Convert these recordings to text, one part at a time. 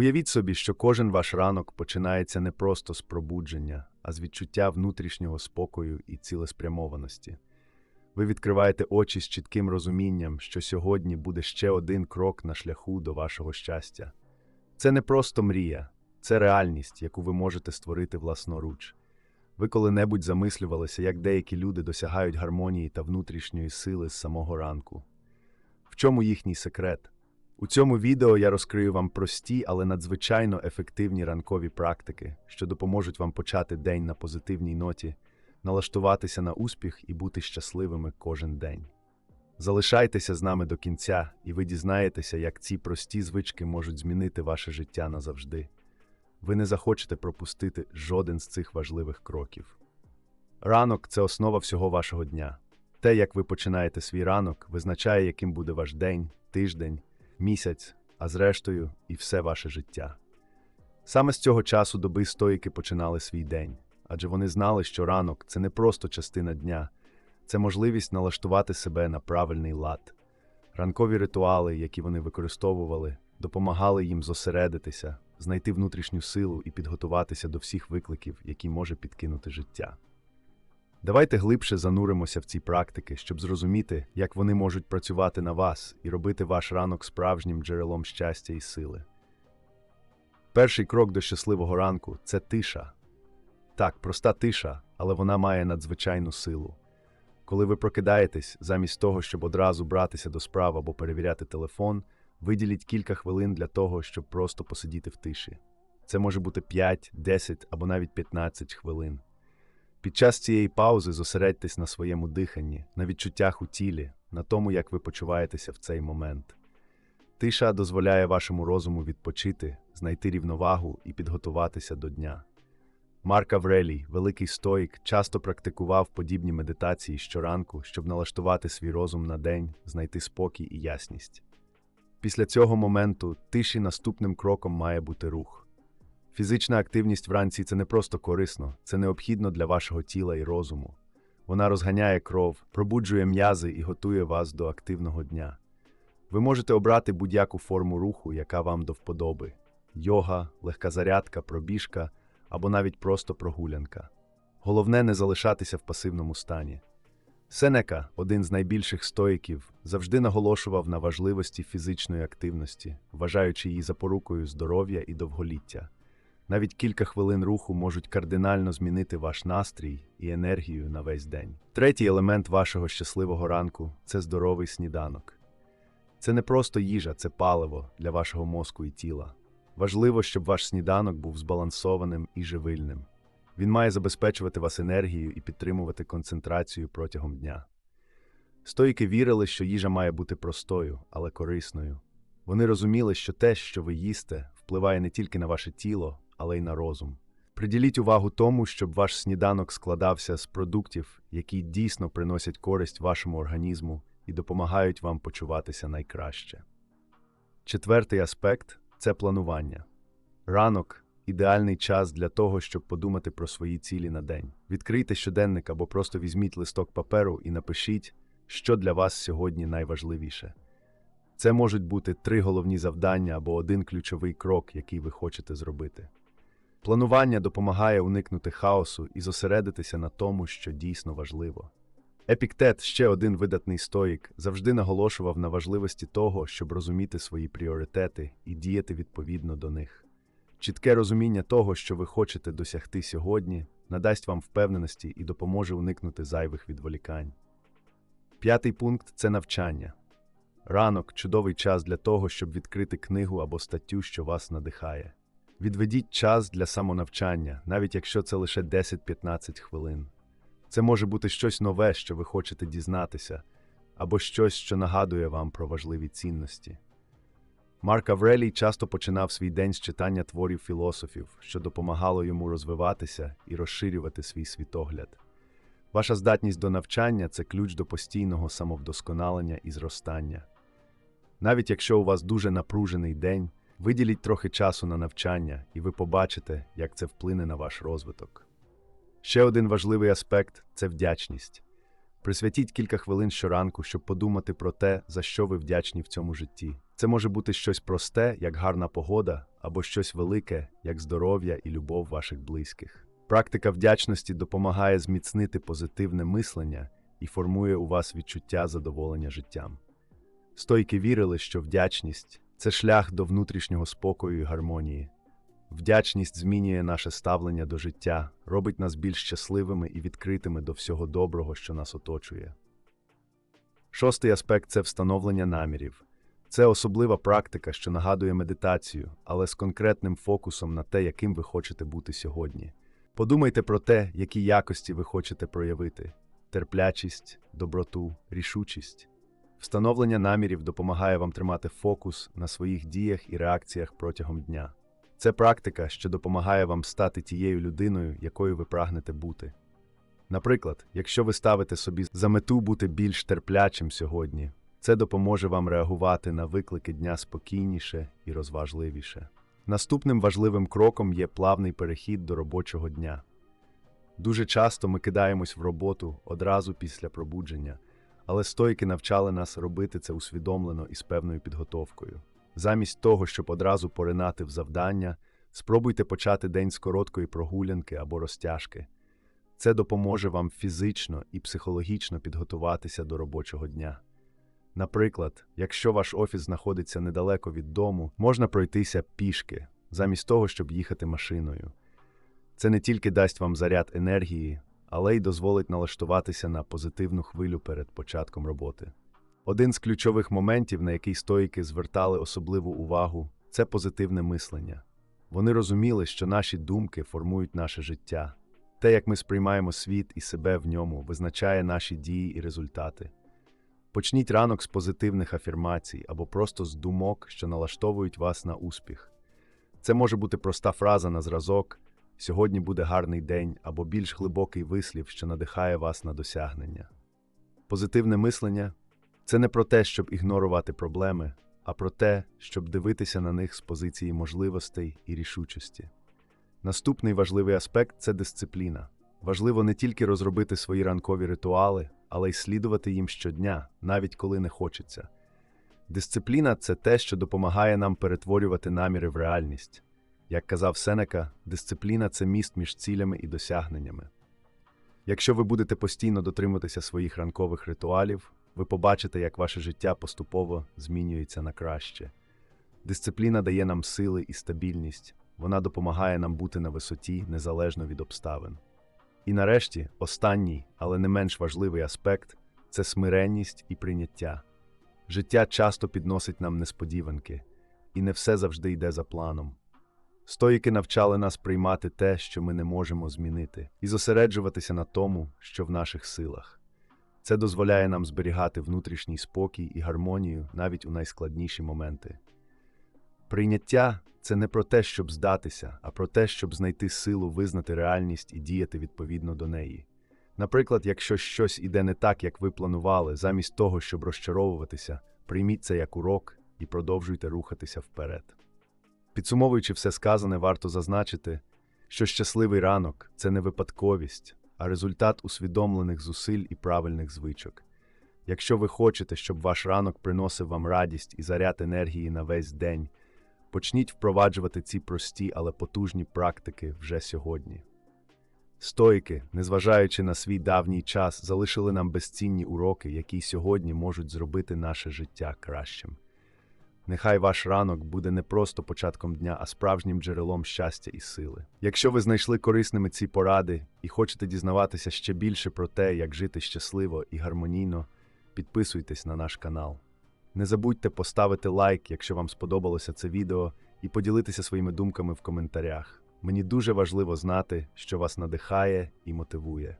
Уявіть собі, що кожен ваш ранок починається не просто з пробудження, а з відчуття внутрішнього спокою і цілеспрямованості. Ви відкриваєте очі з чітким розумінням, що сьогодні буде ще один крок на шляху до вашого щастя. Це не просто мрія, це реальність, яку ви можете створити власноруч. Ви коли-небудь замислювалися, як деякі люди досягають гармонії та внутрішньої сили з самого ранку. В чому їхній секрет? У цьому відео я розкрию вам прості, але надзвичайно ефективні ранкові практики, що допоможуть вам почати день на позитивній ноті, налаштуватися на успіх і бути щасливими кожен день. Залишайтеся з нами до кінця, і ви дізнаєтеся, як ці прості звички можуть змінити ваше життя назавжди. Ви не захочете пропустити жоден з цих важливих кроків. Ранок це основа всього вашого дня. Те, як ви починаєте свій ранок, визначає, яким буде ваш день, тиждень, місяць, а зрештою, і все ваше життя. Саме з цього часу доби стоїки починали свій день, адже вони знали, що ранок це не просто частина дня, це можливість налаштувати себе на правильний лад. Ранкові ритуали, які вони використовували, допомагали їм зосередитися, знайти внутрішню силу і підготуватися до всіх викликів, які може підкинути життя. Давайте глибше зануримося в ці практики, щоб зрозуміти, як вони можуть працювати на вас і робити ваш ранок справжнім джерелом щастя і сили. Перший крок до щасливого ранку це тиша. Так, проста тиша, але вона має надзвичайну силу. Коли ви прокидаєтесь, замість того, щоб одразу братися до справ або перевіряти телефон, виділіть кілька хвилин для того, щоб просто посидіти в тиші. Це може бути 5, 10 або навіть 15 хвилин. Під час цієї паузи зосередьтесь на своєму диханні, на відчуттях у тілі, на тому, як ви почуваєтеся в цей момент. Тиша дозволяє вашому розуму відпочити, знайти рівновагу і підготуватися до дня. Марк Аврелій, великий стоїк, часто практикував подібні медитації щоранку, щоб налаштувати свій розум на день, знайти спокій і ясність. Після цього моменту тиші наступним кроком має бути рух. Фізична активність вранці це не просто корисно, це необхідно для вашого тіла і розуму. Вона розганяє кров, пробуджує м'язи і готує вас до активного дня. Ви можете обрати будь-яку форму руху, яка вам до вподоби: йога, легка зарядка, пробіжка або навіть просто прогулянка. Головне не залишатися в пасивному стані. Сенека, один з найбільших стоїків, завжди наголошував на важливості фізичної активності, вважаючи її запорукою здоров'я і довголіття. Навіть кілька хвилин руху можуть кардинально змінити ваш настрій і енергію на весь день. Третій елемент вашого щасливого ранку це здоровий сніданок. Це не просто їжа, це паливо для вашого мозку і тіла. Важливо, щоб ваш сніданок був збалансованим і живильним. Він має забезпечувати вас енергією і підтримувати концентрацію протягом дня. Стоїки вірили, що їжа має бути простою, але корисною. Вони розуміли, що те, що ви їсте, впливає не тільки на ваше тіло, але й на розум. Приділіть увагу тому, щоб ваш сніданок складався з продуктів, які дійсно приносять користь вашому організму і допомагають вам почуватися найкраще. Четвертий аспект це планування. Ранок ідеальний час для того, щоб подумати про свої цілі на день. Відкрийте щоденник або просто візьміть листок паперу і напишіть, що для вас сьогодні найважливіше. Це можуть бути три головні завдання або один ключовий крок, який ви хочете зробити. Планування допомагає уникнути хаосу і зосередитися на тому, що дійсно важливо. Епіктет, ще один видатний стоїк, завжди наголошував на важливості того, щоб розуміти свої пріоритети і діяти відповідно до них. Чітке розуміння того, що ви хочете досягти сьогодні, надасть вам впевненості і допоможе уникнути зайвих відволікань. П'ятий пункт це навчання. Ранок чудовий час для того, щоб відкрити книгу або статтю, що вас надихає. Відведіть час для самонавчання, навіть якщо це лише 10-15 хвилин. Це може бути щось нове, що ви хочете дізнатися, або щось, що нагадує вам про важливі цінності. Марк Аврелій часто починав свій день з читання творів філософів, що допомагало йому розвиватися і розширювати свій світогляд. Ваша здатність до навчання це ключ до постійного самовдосконалення і зростання. Навіть якщо у вас дуже напружений день, виділіть трохи часу на навчання, і ви побачите, як це вплине на ваш розвиток. Ще один важливий аспект це вдячність. Присвятіть кілька хвилин щоранку, щоб подумати про те, за що ви вдячні в цьому житті. Це може бути щось просте, як гарна погода, або щось велике, як здоров'я і любов ваших близьких. Практика вдячності допомагає зміцнити позитивне мислення і формує у вас відчуття задоволення життям. Стойки вірили, що вдячність це шлях до внутрішнього спокою і гармонії. Вдячність змінює наше ставлення до життя, робить нас більш щасливими і відкритими до всього доброго, що нас оточує. Шостий аспект це встановлення намірів. Це особлива практика, що нагадує медитацію, але з конкретним фокусом на те, яким ви хочете бути сьогодні. Подумайте про те, які якості ви хочете проявити: терплячість, доброту, рішучість. Встановлення намірів допомагає вам тримати фокус на своїх діях і реакціях протягом дня. Це практика, що допомагає вам стати тією людиною, якою ви прагнете бути. Наприклад, якщо ви ставите собі за мету бути більш терплячим сьогодні, це допоможе вам реагувати на виклики дня спокійніше і розважливіше. Наступним важливим кроком є плавний перехід до робочого дня. Дуже часто ми кидаємось в роботу одразу після пробудження, але стойки навчали нас робити це усвідомлено і з певною підготовкою. Замість того, щоб одразу поринати в завдання, спробуйте почати день з короткої прогулянки або розтяжки. Це допоможе вам фізично і психологічно підготуватися до робочого дня. Наприклад, якщо ваш офіс знаходиться недалеко від дому, можна пройтися пішки, замість того, щоб їхати машиною. Це не тільки дасть вам заряд енергії, але й дозволить налаштуватися на позитивну хвилю перед початком роботи. Один з ключових моментів, на який стоїки звертали особливу увагу, це позитивне мислення. Вони розуміли, що наші думки формують наше життя. Те, як ми сприймаємо світ і себе в ньому, визначає наші дії і результати. Почніть ранок з позитивних афірмацій або просто з думок, що налаштовують вас на успіх. Це може бути проста фраза на зразок Сьогодні буде гарний день або більш глибокий вислів, що надихає вас на досягнення. Позитивне мислення це не про те, щоб ігнорувати проблеми, а про те, щоб дивитися на них з позиції можливостей і рішучості. Наступний важливий аспект це дисципліна. Важливо не тільки розробити свої ранкові ритуали, але й слідувати їм щодня, навіть коли не хочеться. Дисципліна це те, що допомагає нам перетворювати наміри в реальність. Як казав Сенека, дисципліна це міст між цілями і досягненнями. Якщо ви будете постійно дотримуватися своїх ранкових ритуалів, ви побачите, як ваше життя поступово змінюється на краще. Дисципліна дає нам сили і стабільність, вона допомагає нам бути на висоті незалежно від обставин. І нарешті, останній, але не менш важливий аспект це смиренність і прийняття. Життя часто підносить нам несподіванки, і не все завжди йде за планом. Стоїки навчали нас приймати те, що ми не можемо змінити, і зосереджуватися на тому, що в наших силах. Це дозволяє нам зберігати внутрішній спокій і гармонію навіть у найскладніші моменти. Прийняття це не про те, щоб здатися, а про те, щоб знайти силу визнати реальність і діяти відповідно до неї. Наприклад, якщо щось іде не так, як ви планували, замість того, щоб розчаровуватися, прийміть це як урок і продовжуйте рухатися вперед. Підсумовуючи все сказане, варто зазначити, що щасливий ранок це не випадковість, а результат усвідомлених зусиль і правильних звичок. Якщо ви хочете, щоб ваш ранок приносив вам радість і заряд енергії на весь день, почніть впроваджувати ці прості, але потужні практики вже сьогодні. Стоїки, незважаючи на свій давній час, залишили нам безцінні уроки, які сьогодні можуть зробити наше життя кращим. Нехай ваш ранок буде не просто початком дня, а справжнім джерелом щастя і сили. Якщо ви знайшли корисними ці поради і хочете дізнаватися ще більше про те, як жити щасливо і гармонійно, підписуйтесь на наш канал. Не забудьте поставити лайк, якщо вам сподобалося це відео, і поділитися своїми думками в коментарях. Мені дуже важливо знати, що вас надихає і мотивує.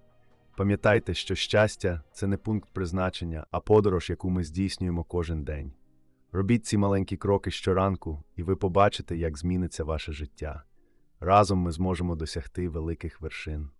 Пам'ятайте, що щастя це не пункт призначення, а подорож, яку ми здійснюємо кожен день. Робіть ці маленькі кроки щоранку, і ви побачите, як зміниться ваше життя. Разом ми зможемо досягти великих вершин.